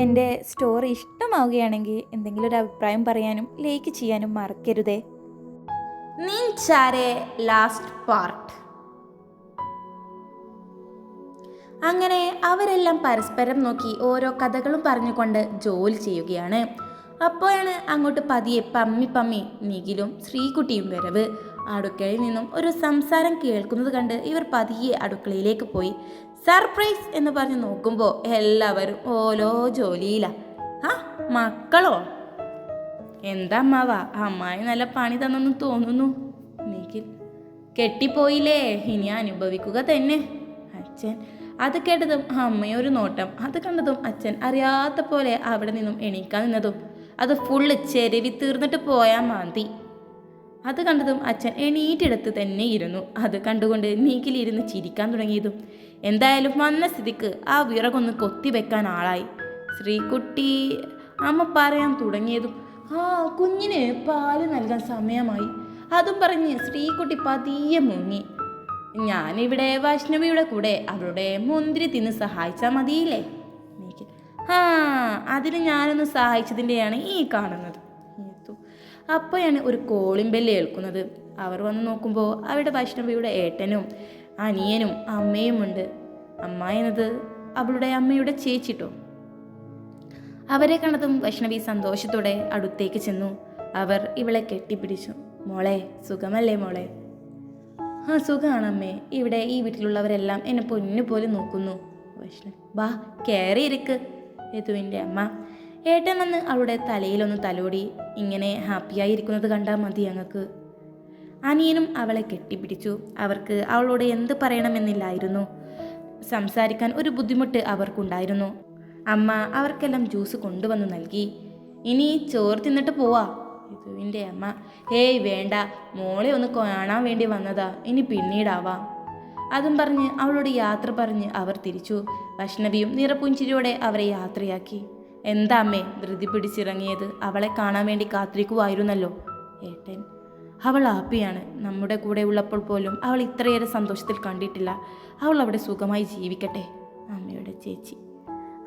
എന്റെ സ്റ്റോറി ഇഷ്ടമാവുകയാണെങ്കിൽ എന്തെങ്കിലും ഒരു അഭിപ്രായം പറയാനും ലൈക്ക് ചെയ്യാനും മറക്കരുതേ. നിൻചാരെ ലാസ്റ്റ് പാർട്ട് അങ്ങനെ അവരെല്ലാം പരസ്പരം നോക്കി ഓരോ കഥകളും പറഞ്ഞുകൊണ്ട് ജോലി ചെയ്യുകയാണ്. അപ്പോഴാണ് അങ്ങോട്ട് പതിയെ പമ്മി പമ്മി നിഖിലും ശ്രീകുട്ടിയും വരവ്. അടുക്കളയിൽ നിന്നും ഒരു സംസാരം കേൾക്കുന്നത് കണ്ട് ഇവർ പതിയെ അടുക്കളയിലേക്ക് പോയി. സർപ്രൈസ് എന്ന് പറഞ്ഞ് നോക്കുമ്പോൾ എല്ലാവരും ഓരോ ജോലിയിലാണ് ആ മക്കളോ? എന്താ അമ്മാവ അമ്മായി നല്ല പണി തന്നെന്ന് തോന്നുന്നു. നിഖിൽ കെട്ടിപ്പോയില്ലേ? ഇനി അനുഭവിക്കുക തന്നെ. അച്ഛൻ അത് കേട്ടതും അമ്മയൊരു നോട്ടം. അത് കണ്ടതും അച്ഛൻ അറിയാത്ത പോലെ അവിടെ നിന്നും എണീക്കാൻ നിന്നതും. അത് ഫുള്ള് ചെരുവി തീർന്നിട്ട് പോയാൽ മതി. അത് കണ്ടതും അച്ഛൻ എണീറ്റെടുത്ത് തന്നെ ഇരുന്നു. അത് കണ്ടുകൊണ്ട് നീക്കിലിരുന്ന് ചിരിക്കാൻ തുടങ്ങിയതും. എന്തായാലും വന്ന സ്ഥിതിക്ക് ആ വിറകൊന്ന് കൊത്തിവെക്കാൻ ആളായി. ശ്രീകുട്ടി അമ്മ പറയാൻ തുടങ്ങിയതും ആ കുഞ്ഞിന് പാൽ നൽകാൻ സമയമായി. അതും പറഞ്ഞ് ശ്രീകുട്ടി പതിയെ മുങ്ങി. ഞാനിവിടെ വൈഷ്ണവിയുടെ കൂടെ അവളുടെ മുന്തിരി തിന്ന് സഹായിച്ചാൽ മതിയില്ലേ? എനിക്ക് ആ അതിന് ഞാനൊന്ന് സഹായിച്ചതിന്റെയാണ് ഈ കാണുന്നത്. അപ്പോഴാണ് ഒരു കോളിംഗ് ഏൽക്കുന്നത്. അവർ വന്ന് നോക്കുമ്പോൾ അവിടെ വൈഷ്ണവിയുടെ ഏട്ടനും അനിയനും അമ്മയുമുണ്ട്. അമ്മ എന്നത് അവളുടെ അമ്മയുടെ ചേച്ചിട്ടോ അവരെ കണ്ടതും വൈഷ്ണവി സന്തോഷത്തോടെ അടുത്തേക്ക് ചെന്നു. അവർ ഇവളെ കെട്ടിപ്പിടിച്ചു. മോളെ സുഖമല്ലേ മോളെ? ആ സുഖമാണ് അമ്മേ ഇവിടെ ഈ വീട്ടിലുള്ളവരെല്ലാം എന്നെ പൊന്നു പോലെ നോക്കുന്നു. വാ കയറി കയറിയിരിക്ക് യതുവിന്റെ അമ്മ. ഏട്ടൻ വന്ന് അവളുടെ തലയിലൊന്ന് തലോടി. ഇങ്ങനെ ഹാപ്പിയായിരിക്കുന്നത് കണ്ടാൽ മതി ഞങ്ങൾക്ക് അനിയനും അവളെ കെട്ടിപ്പിടിച്ചു. അവർക്ക് അവളോട് എന്ത് പറയണമെന്നില്ലായിരുന്നു. സംസാരിക്കാൻ ഒരു ബുദ്ധിമുട്ട് അവർക്കുണ്ടായിരുന്നു. അമ്മ അവർക്കെല്ലാം ജ്യൂസ് കൊണ്ടുവന്ന് നൽകി. ഇനി ചോറ് തിന്നിട്ട് പോവാ. യദുവിന്റെ അമ്മ. ഹേയ് വേണ്ട. മോളെ ഒന്ന് കാണാൻ വേണ്ടി വന്നതാ. ഇനി പിന്നീടാവാം. അതും പറഞ്ഞ് അവളോട് യാത്ര പറഞ്ഞ് അവർ തിരിച്ചു. വഷ്ണബിയും നിറപ്പുഞ്ചിരിയോടെ അവരെ യാത്രയാക്കി. എന്താ അമ്മേ ധൃതി പിടിച്ചിറങ്ങിയത്? അവളെ കാണാൻ വേണ്ടി കാത്തിരിക്കുമായിരുന്നല്ലോ ഏട്ടൻ അവൾ ഹാപ്പിയാണ്. നമ്മുടെ കൂടെ ഉള്ളപ്പോൾ പോലും അവൾ ഇത്രയേറെ സന്തോഷത്തിൽ കണ്ടിട്ടില്ല. അവൾ അവിടെ സുഖമായി ജീവിക്കട്ടെ അമ്മയുടെ ചേച്ചി.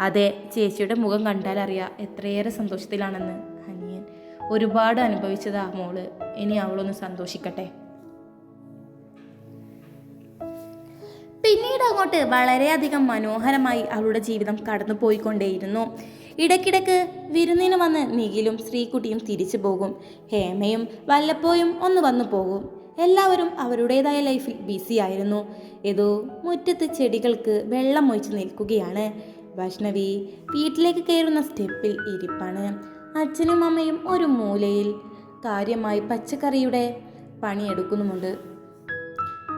അതെ ചേച്ചിയുടെ മുഖം കണ്ടാൽ അറിയാം എത്രയേറെ സന്തോഷത്തിലാണെന്ന്. അനിയൻ ഒരുപാട് അനുഭവിച്ചതാ മോൾ. ഇനി അവളൊന്ന് സന്തോഷിക്കട്ടെ. പിന്നീട് അങ്ങോട്ട് വളരെയധികം മനോഹരമായി അവളുടെ ജീവിതം കടന്നു പോയിക്കൊണ്ടേയിരുന്നു. ഇടയ്ക്കിടയ്ക്ക് വിരുന്നിന് വന്ന് നിഖിലും ശ്രീകുട്ടിയും തിരിച്ചു പോകും. ഹേമയും വല്ലപ്പോഴും ഒന്ന് വന്നു പോകും. എല്ലാവരും അവരുടേതായ ലൈഫിൽ ബിസി ആയിരുന്നു. ഏതോ മുറ്റത്ത് ചെടികൾക്ക് വെള്ളം ഒഴിച്ച് നിൽക്കുകയാണ്. വൈഷ്ണവി വീട്ടിലേക്ക് കയറുന്ന സ്റ്റെപ്പിൽ ഇരിപ്പാണ്. അച്ഛനും അമ്മയും ഒരു മൂലയിൽ കാര്യമായി പച്ചക്കറിയുടെ പണിയെടുക്കുന്നുമുണ്ട്.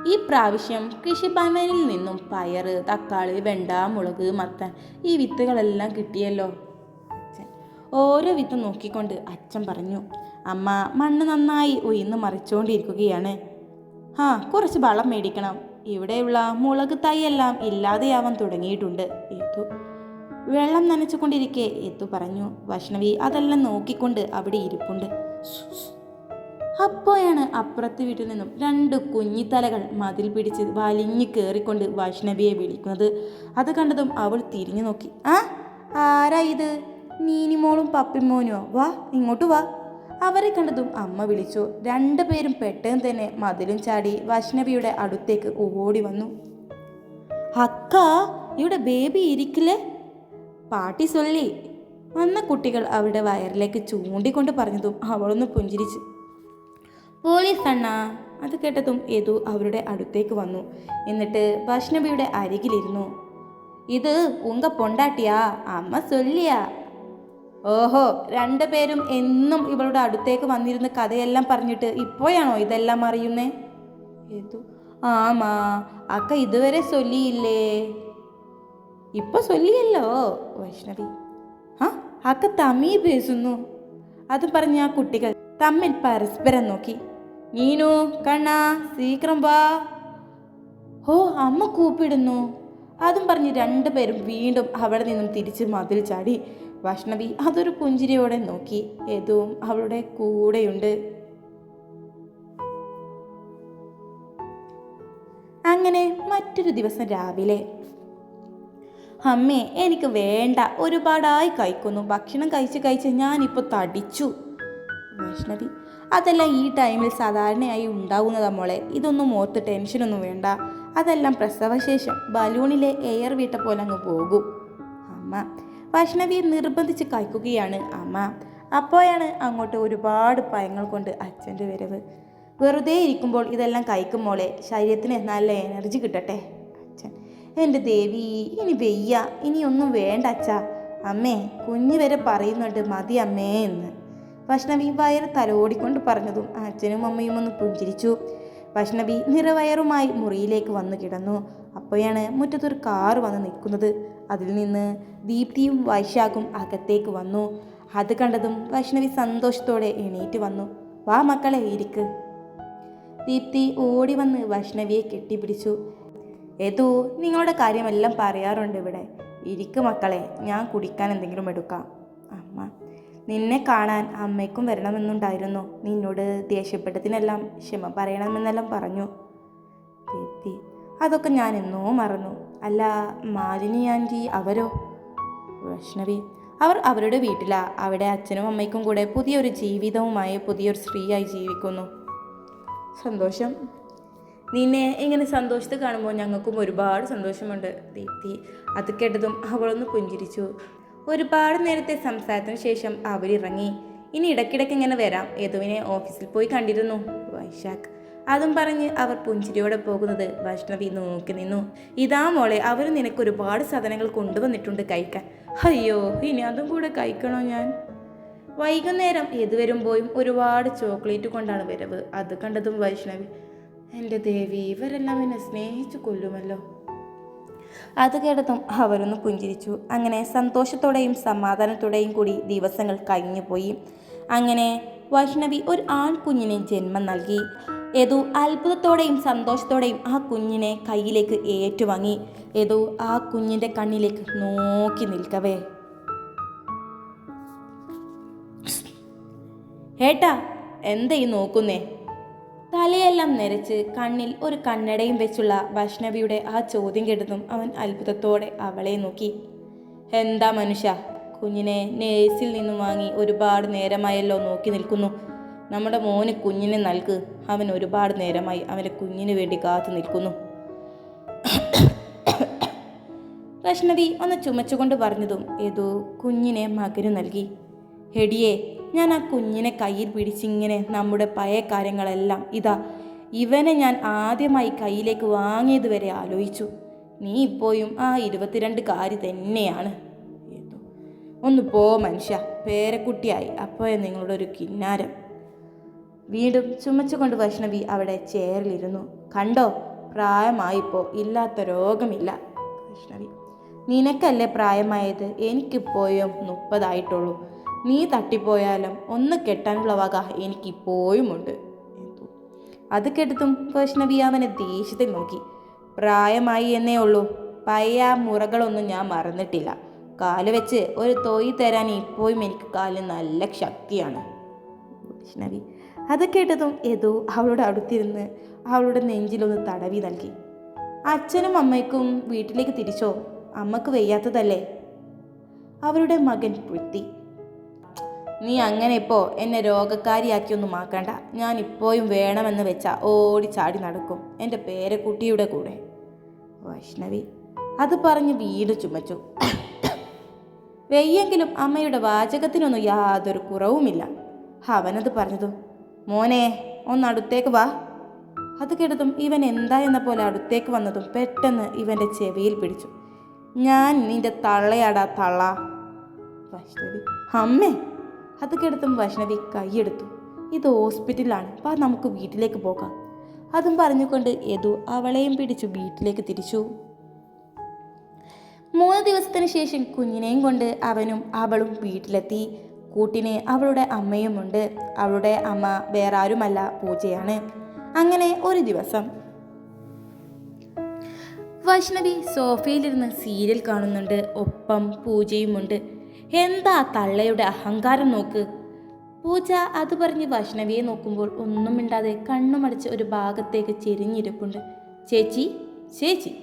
ഈ പ്രാവശ്യം കൃഷിഭവനിൽ നിന്നും പയർ തക്കാളി വെണ്ട മുളക് മത്തൻ ഈ വിത്തുകളെല്ലാം കിട്ടിയല്ലോ. ഓരോ വിത്ത് നോക്കിക്കൊണ്ട് അച്ഛൻ പറഞ്ഞു അമ്മ മണ്ണ് നന്നായി ഉയർന്ന് മറിച്ചുകൊണ്ടിരിക്കുകയാണ്. ആ കുറച്ച് വളം മേടിക്കണം. ഇവിടെയുള്ള മുളക് തൈയെല്ലാം ഇല്ലാതെയാവാൻ തുടങ്ങിയിട്ടുണ്ട് എത്തു. വെള്ളം നനച്ചുകൊണ്ടിരിക്കെ എത്തു പറഞ്ഞു. വൈഷ്ണവി അതെല്ലാം നോക്കിക്കൊണ്ട് അവിടെ ഇരിപ്പുണ്ട്. അപ്പോഴാണ് അപ്പുറത്ത് വീട്ടിൽ നിന്നും രണ്ട് കുഞ്ഞിത്തലകൾ മതിൽ പിടിച്ച് വലിഞ്ഞു കയറിക്കൊണ്ട് വൈഷ്ണവിയെ വിളിക്കുന്നത്. അത് കണ്ടതും അവൾ തിരിഞ്ഞു നോക്കി. ആ ആരാ ഇത്? നീനിമോളും പപ്പിമോനോ വാ ഇങ്ങോട്ട് വാ. അവരെ കണ്ടതും അമ്മ വിളിച്ചു. രണ്ടുപേരും പെട്ടെന്ന് തന്നെ മതിലും ചാടി വൈഷ്ണവിയുടെ അടുത്തേക്ക് ഓടി വന്നു. അക്ക ഇവിടെ ബേബി ഇരിക്കില്ലേ? പാട്ടി സൊല്ലി. വന്ന കുട്ടികൾ അവരുടെ വയറിലേക്ക് ചൂണ്ടിക്കൊണ്ട് പറഞ്ഞതും അവളൊന്ന് പുഞ്ചിരിച്ചു. പോലീസ് അണ്ണ അത് കേട്ടതും യദു അവരുടെ അടുത്തേക്ക് വന്നു. എന്നിട്ട് വൈഷ്ണവിയുടെ അരികിലിരുന്നു. ഇത് ഉങ്ക പൊണ്ടാട്ടിയാ അമ്മ സൊല്ലിയ. ഓഹോ രണ്ടുപേരും എന്നും ഇവളുടെ അടുത്തേക്ക് വന്നിരുന്ന കഥയെല്ലാം പറഞ്ഞിട്ട് ഇപ്പോഴാണോ ഇതെല്ലാം അറിയുന്നേ? ഏതു ആമാ അക്ക ഇതുവരെ ചൊല്ലിയില്ലേ ഇപ്പൊ ചൊല്ലിയല്ലോ വൈഷ്ണവി. ആ അക്ക തമിഴ് പേസുന്നു. അത് പറഞ്ഞ ആ കുട്ടികൾ തമ്മിൽ പരസ്പരം നോക്കി. നീനു കണ്ണ സീക്രം വാ. ഓ അമ്മ കൂപ്പിടുന്നു. അതും പറഞ്ഞ് രണ്ടുപേരും വീണ്ടും അവിടെ നിന്നും തിരിച്ച് മതിൽ ചാടി. വൈഷ്ണവി അതൊരു പുഞ്ചിരിയോടെ നോക്കി. ഏതും അവളുടെ കൂടെയുണ്ട്. അങ്ങനെ മറ്റൊരു ദിവസം രാവിലെ. അമ്മേ എനിക്ക് വേണ്ട. ഒരുപാടായി കഴിക്കുന്നു. ഭക്ഷണം കഴിച്ച് കഴിച്ച് ഞാനിപ്പോൾ തടിച്ചു. വൈഷ്ണവി അതെല്ലാം ഈ ടൈമിൽ സാധാരണയായി ഉണ്ടാവുന്നതാ മോളെ. ഇതൊന്നും ഓർത്ത് ടെൻഷനൊന്നും വേണ്ട. അതെല്ലാം പ്രസവശേഷം ബലൂണിലെ എയർ വീട്ട പോലെ അങ്ങ് പോകും. അമ്മ വൈഷ്ണവിയെ നിർബന്ധിച്ച് കഴിക്കുകയാണ് അമ്മ. അപ്പോഴാണ് അങ്ങോട്ട് ഒരുപാട് പയങ്ങൾ കൊണ്ട് അച്ഛന്റെ വരവ്. വെറുതെ ഇരിക്കുമ്പോൾ ഇതെല്ലാം കഴിക്കും മോളെ. ശരീരത്തിന് നല്ല എനർജി കിട്ടട്ടെ. അച്ഛൻ എന്റെ ദേവി ഇനി വെയ്യ. ഇനിയൊന്നും വേണ്ട അച്ഛാ. അമ്മേ കുഞ്ഞു വരെ പറയുന്നുണ്ട് മതി അമ്മേ എന്ന്. വൈഷ്ണവി വയർ തലോടിക്കൊണ്ട് പറഞ്ഞതും അച്ഛനും അമ്മയും ഒന്ന് പുഞ്ചിരിച്ചു. വൈഷ്ണവി നിറവയറുമായി മുറിയിലേക്ക് വന്നു കിടന്നു. അപ്പോഴാണ് മുറ്റത്തൊരു കാറ് വന്ന് നിൽക്കുന്നത്. അതിൽ നിന്ന് ദീപ്തിയും വൈശാഖും അകത്തേക്ക് വന്നു. അത് കണ്ടതും വൈഷ്ണവി സന്തോഷത്തോടെ എണീറ്റ് വന്നു. വാ മക്കളെ ഇരിക്ക്. ദീപ്തി ഓടി വന്ന് വൈഷ്ണവിയെ കെട്ടിപ്പിടിച്ചു. ഏതോ നിങ്ങളുടെ കാര്യമെല്ലാം പറയാറുണ്ട് ഇവിടെ. ഇരിക്ക് മക്കളെ ഞാൻ കുടിക്കാൻ എന്തെങ്കിലും എടുക്കാം. അമ്മ നിന്നെ കാണാൻ അമ്മയ്ക്കും വരണമെന്നുണ്ടായിരുന്നു. നിന്നോട് ദേഷ്യപ്പെട്ടതിനെല്ലാം ക്ഷമ പറയണമെന്നെല്ലാം പറഞ്ഞു. ദീപ്തി അതൊക്കെ ഞാൻ എന്നോ മറന്നു. അല്ല മാലിനി ആന്റി അവരോ? വൈഷ്ണവി അവർ അവരുടെ വീട്ടിലാ. അവിടെ അച്ഛനും അമ്മയ്ക്കും കൂടെ പുതിയൊരു ജീവിതവുമായി പുതിയൊരു സ്ത്രീയായി ജീവിക്കുന്നു. സന്തോഷം. നിന്നെ ഇങ്ങനെ സന്തോഷത്തിൽ കാണുമ്പോൾ ഞങ്ങൾക്കും ഒരുപാട് സന്തോഷമുണ്ട്. ദീപ്തി അത് കേട്ടതും അവളൊന്ന് പുഞ്ചിരിച്ചു. ഒരുപാട് നേരത്തെ സംസാരത്തിന് ശേഷം അവരിറങ്ങി. ഇനി ഇടയ്ക്കിടയ്ക്ക് ഇങ്ങനെ വരാം. യദുവിനെ ഓഫീസിൽ പോയി കണ്ടിരുന്നു. വൈശാഖ്. അതും പറഞ്ഞ് അവർ പുഞ്ചിരിയോടെ പോകുന്നത് വൈഷ്ണവി നോക്കി നിന്നു. ഇതാ മോളെ അവർ നിനക്ക് ഒരുപാട് സാധനങ്ങൾ കൊണ്ടുവന്നിട്ടുണ്ട് കഴിക്കാൻ. അയ്യോ ഇനി അതും കൂടെ കഴിക്കണോ ഞാൻ? വൈകുന്നേരം ഏത് വരുമ്പോഴും ഒരുപാട് ചോക്ലേറ്റ് കൊണ്ടാണ് വരവ്. അത് കണ്ടതും വൈഷ്ണവി. എന്റെ ദേവി ഇവരെല്ലാം എന്നെ സ്നേഹിച്ചു കൊല്ലുമല്ലോ. അത് കേട്ടതും അവരൊന്ന് പുഞ്ചിരിച്ചു. അങ്ങനെ സന്തോഷത്തോടെയും സമാധാനത്തോടെയും കൂടി ദിവസങ്ങൾ കഴിഞ്ഞുപോയി അങ്ങനെ വൈഷ്ണവി ഒരു ആൺകുഞ്ഞിനെ ജന്മം നൽകി. ഏതു അത്ഭുതത്തോടെയും സന്തോഷത്തോടെയും ആ കുഞ്ഞിനെ കയ്യിലേക്ക് ഏറ്റുവാങ്ങി. ഏതു ആ കുഞ്ഞിന്റെ കണ്ണിലേക്ക് നോക്കി നിൽക്കവേ. ഏട്ടാ എന്താ ഈ നോക്കുന്നേ? തലയെല്ലാം നിരച്ച് കണ്ണിൽ ഒരു കണ്ണടയും വെച്ചുള്ള വൈഷ്ണവിയുടെ ആ ചോദ്യം കേട്ടതും അവൻ അത്ഭുതത്തോടെ അവളെ നോക്കി. എന്താ മനുഷ്യ? കുഞ്ഞിനെ നേഴ്സിൽ നിന്നും വാങ്ങി ഒരുപാട് നേരമായല്ലോ നോക്കി നിൽക്കുന്നു. നമ്മുടെ മോന് കുഞ്ഞിനെ നൽക്ക്. അവൻ ഒരുപാട് നേരമായി അവന്റെ കുഞ്ഞിന് വേണ്ടി കാത്തു നിൽക്കുന്നു. വൈഷ്ണവി ഒന്ന് ചുമച്ചുകൊണ്ട് പറഞ്ഞതും ഏതോ കുഞ്ഞിനെ മകന് നൽകി. ഹെടിയെ ഞാൻ ആ കുഞ്ഞിനെ കയ്യിൽ പിടിച്ചിങ്ങനെ നമ്മുടെ പഴയ കാര്യങ്ങളെല്ലാം ഇതാ ഇവനെ ഞാൻ ആദ്യമായി കയ്യിലേക്ക് വാങ്ങിയത് വരെ ആലോചിച്ചു. നീ ഇപ്പോഴും ആ ഇരുപത്തിരണ്ട് കാരി തന്നെയാണ്. ഒന്ന് പോ മനുഷ്യ. പേരക്കുട്ടിയായി. അപ്പോഴേ നിങ്ങളുടെ ഒരു കിന്നാരം. വീണ്ടും ചുമച്ചുകൊണ്ട് വൈഷ്ണവി അവിടെ ചേറിലിരുന്നു കണ്ടോ? പ്രായമായിപ്പോ. ഇല്ലാത്ത രോഗമില്ല. വൈഷ്ണവി. നിനക്കല്ലേ പ്രായമായത്? എനിക്കിപ്പോഴും മുപ്പതായിട്ടുള്ളൂ. നീ തട്ടിപ്പോയാലും ഒന്ന് കെട്ടാനുള്ള വക എനിക്കിപ്പോഴുമുണ്ട്. അത് കെടുത്തും വൈഷ്ണവി അവനെ ദേഷ്യത്തിൽ നോക്കി. പ്രായമായി എന്നേ ഉള്ളൂ. പയ്യ മുറകളൊന്നും ഞാൻ മറന്നിട്ടില്ല. കാൽ വെച്ച് ഒരു തൊയ് തരാൻ ഇപ്പോഴും എനിക്ക് കാലിൽ നല്ല ശക്തിയാണ്. വൈഷ്ണവി അത് കേട്ടതും ഏതോ അവളുടെ അടുത്തിരുന്ന് അവളുടെ നെഞ്ചിലൊന്ന് തടവി നൽകി. അച്ഛനും അമ്മയ്ക്കും വീട്ടിലേക്ക് തിരിച്ചോ? അമ്മയ്ക്ക് വയ്യാത്തതല്ലേ? അവരുടെ മകൻ പൃഥ്വി നീ അങ്ങനെ ഇപ്പോൾ എന്നെ രോഗക്കാരിയാക്കിയൊന്നും ആക്കണ്ട ഞാൻ ഇപ്പോഴും വേണമെന്ന് വെച്ചാൽ ഓടി ചാടി നടക്കും. എന്റെ പേരക്കുട്ടിയുടെ കൂടെ. വൈഷ്ണവി അത് പറഞ്ഞ് വീട് ചുമച്ചു. വെയ്യെങ്കിലും അമ്മയുടെ വാചകത്തിനൊന്നും യാതൊരു കുറവുമില്ല. അവനത് പറഞ്ഞതും മോനെ ഒന്ന് അടുത്തേക്ക് വാ. അത് കേട്ടതും ഇവൻ എന്താ എന്ന പോലെ അടുത്തേക്ക് വന്നതും പെട്ടെന്ന് ഇവന്റെ ചെവിയിൽ പിടിച്ചു. ഞാൻ നിന്റെ തള്ളയാടാ തള്ള. വൈഷ്ണവി അമ്മേ അത് കെടുത്തും വൈഷ്ണവി കൈയെടുത്തു. ഇത് ഹോസ്പിറ്റലാണ് വാ നമുക്ക് വീട്ടിലേക്ക് പോകാം. അതും പറഞ്ഞുകൊണ്ട് യദു അവളെയും പിടിച്ചു വീട്ടിലേക്ക് തിരിച്ചു. മൂന്ന് ദിവസത്തിന് ശേഷം കുഞ്ഞിനെയും കൊണ്ട് അവനും അവളും വീട്ടിലെത്തി. കൂട്ടിന് അവളുടെ അമ്മയുമുണ്ട്. അവളുടെ അമ്മ വേറെ ആരുമല്ല പൂജയാണ്. അങ്ങനെ ഒരു ദിവസം. വൈഷ്ണവി സോഫയിലിരുന്ന് സീരിയൽ കാണുന്നുണ്ട്. ഒപ്പം പൂജയുമുണ്ട്. എന്താ തള്ളയുടെ അഹങ്കാരം നോക്ക്? പൂജ അത് പറഞ്ഞ് വൈഷ്ണവിയെ നോക്കുമ്പോൾ ഒന്നും മിണ്ടാതെ കണ്ണുമടച്ച് ഒരു ഭാഗത്തേക്ക് ചെരിഞ്ഞിരിപ്പുണ്ട്. ചേച്ചി ചേച്ചി.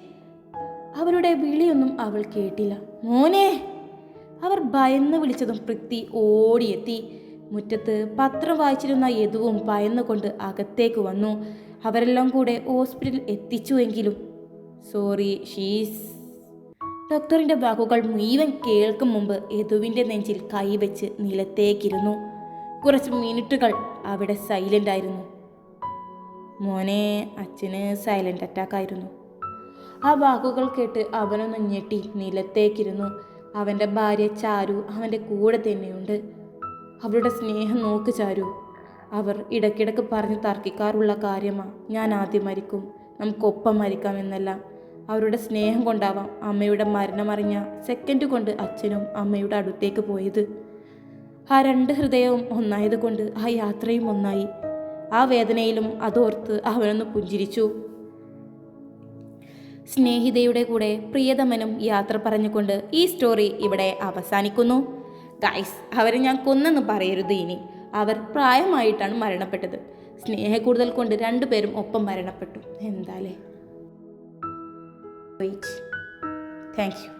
അവരുടെ വിളിയൊന്നും അവൾ കേട്ടില്ല. മോനെ! അവർ ഭയന്ന് വിളിച്ചതും പൃഥ്വി ഓടിയെത്തി. മുറ്റത്ത് പത്രം വായിച്ചിരുന്ന യദുവും ഭയന്നുകൊണ്ട് അകത്തേക്ക് വന്നു. അവരെല്ലാം കൂടെ ഹോസ്പിറ്റലിൽ എത്തിച്ചുവെങ്കിലും സോറി ഷീസ്. ഡോക്ടറിന്റെ വാക്കുകൾ മുഴുവൻ കേൾക്കും മുമ്പ് യദുവിന്റെ നെഞ്ചിൽ കൈവച്ച് നിലത്തേക്കിരുന്നു. കുറച്ച് മിനിറ്റുകൾ അവിടെ സൈലന്റ് ആയിരുന്നു. മോനെ അച്ഛന് സൈലന്റ് അറ്റാക്ക് ആയിരുന്നു. ആ വാക്കുകൾ കേട്ട് അവനൊന്ന് ഞെട്ടി നിലത്തേക്കിരുന്നു. അവന്റെ ഭാര്യ ചാരു അവന്റെ കൂടെ തന്നെയുണ്ട്. അവരുടെ സ്നേഹം നോക്ക് ചാരു. അവർ ഇടയ്ക്കിടയ്ക്ക് പറഞ്ഞ് തർക്കിക്കാറുള്ള കാര്യമാണ് ഞാൻ ആദ്യം മരിക്കും. നമുക്കൊപ്പം മരിക്കാം എന്നെല്ലാം. അവരുടെ സ്നേഹം കൊണ്ടാവാം അമ്മയുടെ മരണമറിഞ്ഞ സെക്കൻഡ് കൊണ്ട് അച്ഛനും അമ്മയുടെ അടുത്തേക്ക് പോയത്. ആ രണ്ട് ഹൃദയവും ഒന്നായതുകൊണ്ട് ആ യാത്രയും ഒന്നായി. ആ വേദനയിലും അതോർത്ത് അവനൊന്ന് പുഞ്ചിരിച്ചു. സ്നേഹിതയുടെ കൂടെ പ്രിയതമനും യാത്ര പറഞ്ഞുകൊണ്ട് ഈ സ്റ്റോറി ഇവിടെ അവസാനിക്കുന്നു. ഗൈസ് അവരെ ഞാൻ കൊന്നെന്ന് പറയരുത് ഇനി. അവർ പ്രായമായിട്ടാണ് മരണപ്പെട്ടത്. സ്നേഹക്കൂടുതൽ കൊണ്ട് രണ്ടുപേരും ഒപ്പം മരണപ്പെട്ടു. എന്താലേ? noite. Thank you.